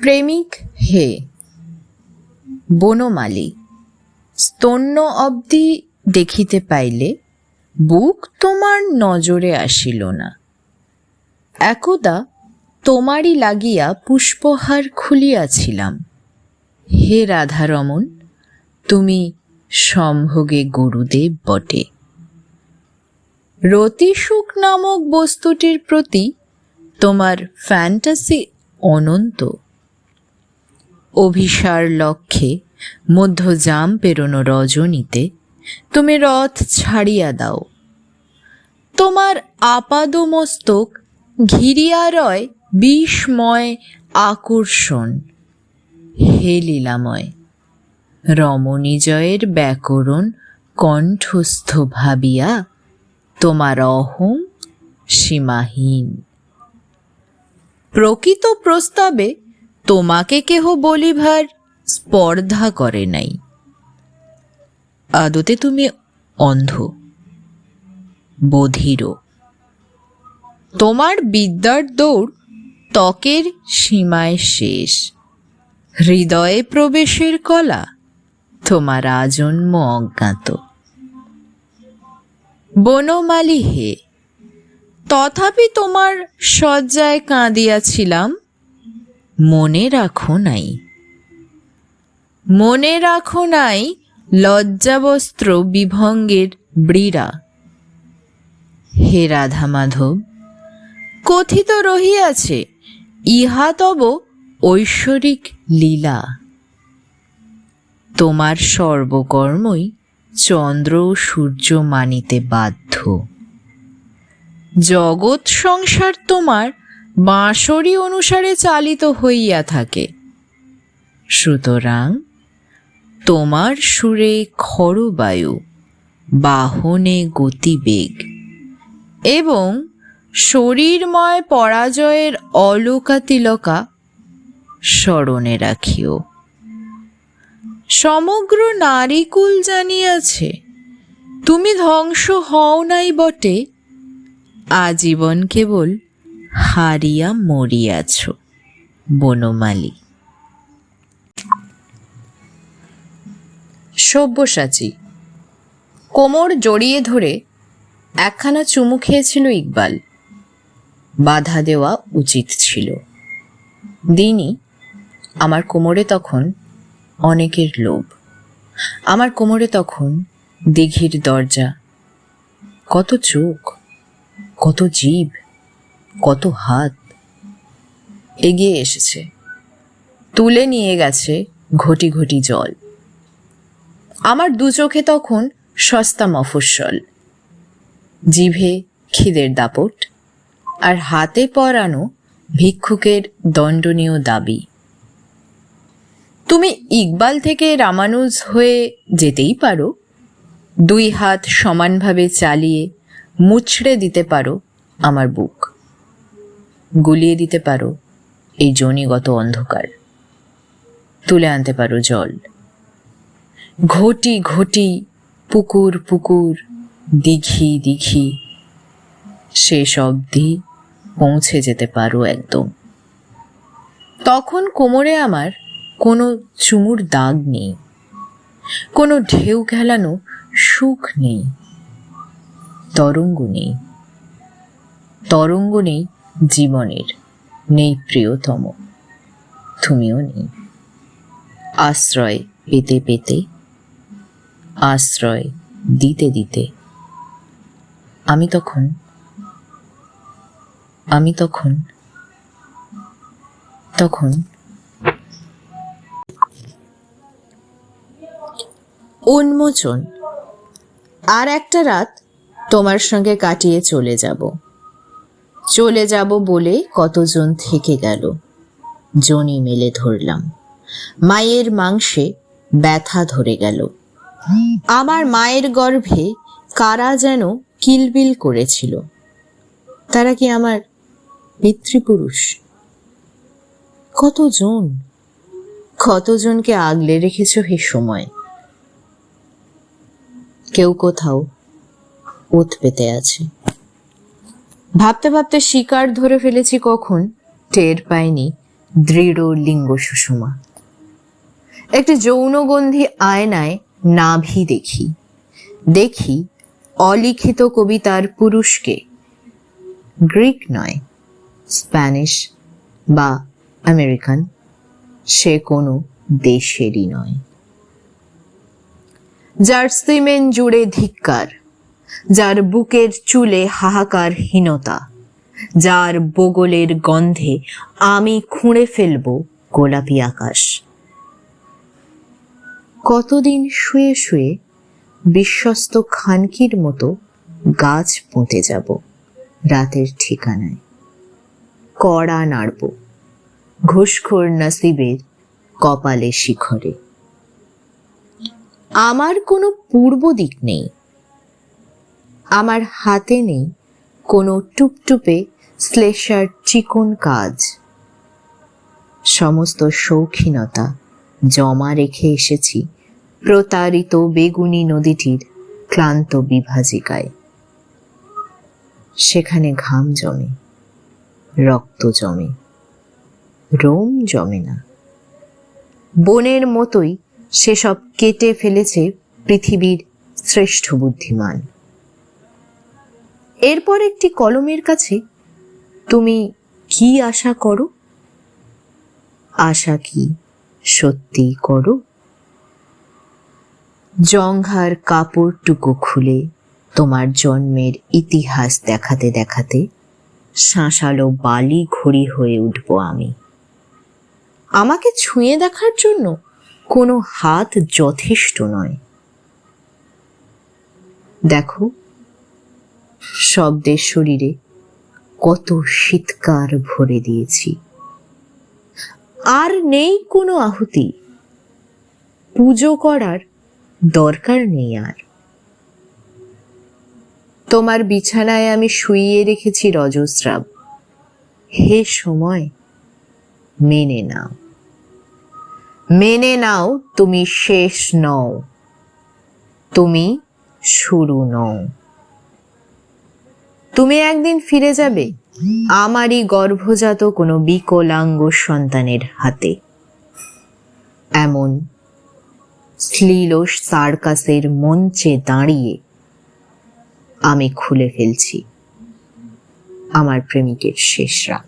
প্রেমিক হে, বনমালী, স্তন্য অবধি দেখিতে পাইলে বুক তোমার নজরে আসিল না। একদা তোমারই লাগিয়া পুষ্পহার খুলিয়াছিলাম। হে রাধারমণ, তুমি সম্ভোগে গুরুদেব বটে। রতিসুখ নামক বস্তুটির প্রতি তোমার ফ্যান্টাসি অনন্ত। অভিসার লক্ষ্যে মধ্যজাম পেরোনো রজনীতে তুমি রথ ছাড়িয়া দাও। তোমার আপাদমস্তক ঘিরিয়া রয় বিষময় আকর্ষণ। হে লীলাময়, রমণীজয়ের ব্যাকরণ কণ্ঠস্থ ভাবিয়া তোমার অহং সীমাহীন। প্রকৃত প্রস্তাবে তোমাকে কেহ বলিভার স্পর্ধা করে নাই। আদতে তুমি অন্ধ, বধিরও। তোমার বিদ্যার দৌড় ত্বকের সীমায় শেষ। হৃদয়ে প্রবেশের কলা তোমার আজন্ম অজ্ঞাত। বনমালী হে, তথাপি তোমার শয্যায় কাঁদিয়াছিলাম মনে রাখো নাই। মনে রাখো নাই লজ্জাবস্ত্র বিভঙ্গের ব্রীড়া। হে রাধা মাধব, কথিত রহিয়াছে, ইহা তব ঐশ্বরিক লীলা। তোমার সর্বকর্মই চন্দ্র সূর্য মানিতে বাধ্য। জগৎ সংসার তোমার বাঁশরি অনুসারে চালিত হইয়া থাকে। সুতরাং তোমার সুরে খরবায়ু, বাহনে গতিবেগ এবং শরীরময় পরাজয়ের অলকা তিলকা স্মরণে রাখিও। সমগ্র নারীকুল জানিয়াছে, তুমি ধ্বংস হও নাই বটে। আজীবন কেবল হারিয়া মরিয়াছ, বনমালী। সব্যসাচী, কোমর জড়িয়ে ধরে একখানা চুমু খেয়েছিল ইকবাল। বাধা দেওয়া উচিত ছিল। দিনই আমার কোমরে তখন অনেকের লোভ। আমার কোমরে তখন দিঘির দরজা। কত চোখ, কত জীব। কত হাত। এগিয়ে এসেছে। তুলে নিয়ে গেছে ঘটি ঘটি জল। আমার দু চোখে তখন সস্তা মফস্বল। জিভে খিদের দাপট আর হাতে পরানো ভিক্ষুকের দণ্ডনীয় দাবি। তুমি ইকবাল থেকে রামানুজ হয়ে যেতেই পারো। দুই হাত সমানভাবে চালিয়ে মুচড়ে দিতে পারো আমার বুক। গুলিয়ে দিতে পারো, এই জনিগত অন্ধকার। তুলে আনতে পারো জল। ঘটি ঘটি, পুকুর পুকুর, দিঘি দিঘি, শেষ অবধি পৌঁছে যেতে পারো একদম। তখন কোমরে আমার কোনো চুমুর দাগ নেই, কোনো ঢেউ খেলানো সুখ নেই, তরঙ্গ নেই তরঙ্গ নেই জীবনের নেই প্রিয়তম। তুমিও নেই। আশ্রয় পেতে পেতে, আশ্রয় দিতে দিতে, আমি তখন আমি তখন তখন উন্মোচন। আর একটা রাত তোমার সঙ্গে কাটিয়ে চলে যাব। চলে যাব বলে কতজন থেকে গেল। জনি মেলে ধরলাম। মায়ের মাংসে ব্যথা ধরে গেল। আমার মায়ের গর্ভে কারা যেন কিলবিল করেছিল। তারা কি আমার পিতৃপুরুষ? কতজন? কতজনকে আগলে রেখেছ হে সময়? কেউ কোথাও ওত পেতে আছে। ভাবতে ভাবতে শিকার ধরে ফেলেছি কখন? টের পাইনি দৃঢ় লিঙ্গ সুষমা। একটি যৌনগন্ধি আয়নায় নাভি দেখি। দেখি অলিখিত কবিতার পুরুষকে। গ্রিক নয়, স্প্যানিশ বা আমেরিকান, সে কোনো দেশেরই নয়। জার্সিমেন জুড়ে ধিক্কার যার বুকের চুলে হাহাকার হীনতা যার বগলের গন্ধে আমি খুঁড়ে ফেলব গোলাপি আকাশ। কতদিন শুয়ে শুয়ে বিশ্বস্ত খানকির মতো গাছ পুঁতে যাব রাতের ঠিকানায়। কড়া নাড়ব ঘুষখোর নসিবের কপালে শিখরে। আমার কোনো পূর্ব দিক নেই। আমার হাতে নেই কোনো টুপটুপে শ্লেষার চিকন কাজ। সমস্ত শৌখিনতা জমা রেখে এসেছি প্রতারিত বেগুনি নদীটির ক্লান্ত বিভাজিকায়। সেখানে ঘাম জমে, রক্ত জমে, রোম জমে না। বনের মতোই সেসব কেটে ফেলেছে পৃথিবীর শ্রেষ্ঠ বুদ্ধিমান। এরপর একটি কলমের কাছে, তুমি কি আশা করো? আশা কি সত্যি করো? জংঘার কাপড়টুকু খুলে তোমার জন্মের ইতিহাস দেখাতে দেখাতে শাঁসালো বালি ঘড়ি হয়ে উঠব আমি। আমাকে ছুঁয়ে দেখার জন্য কোনো হাত যথেষ্ট নয়। দেখো শব্দের শরীরে কত শীতকার ভরে দিয়েছি। আর নেই কোনো আহুতি। পুজো করার দরকার নেই আর। তোমার বিছানায় আমি শুইয়ে রেখেছি রজস্রাব। হে সময়, মেনে নাও। মেনে নাও, তুমি শেষ নও। তুমি শুরু নও। তুমি একদিন ফিরে যাবে? আমারই গর্ভজাত কোনো বিকলাঙ্গ সন্তানের হাতে। এমন শ্লীল সার্কাসের মঞ্চে দাঁড়িয়ে আমি খুলে ফেলছি। আমার প্রেমিকের শেষ রাত।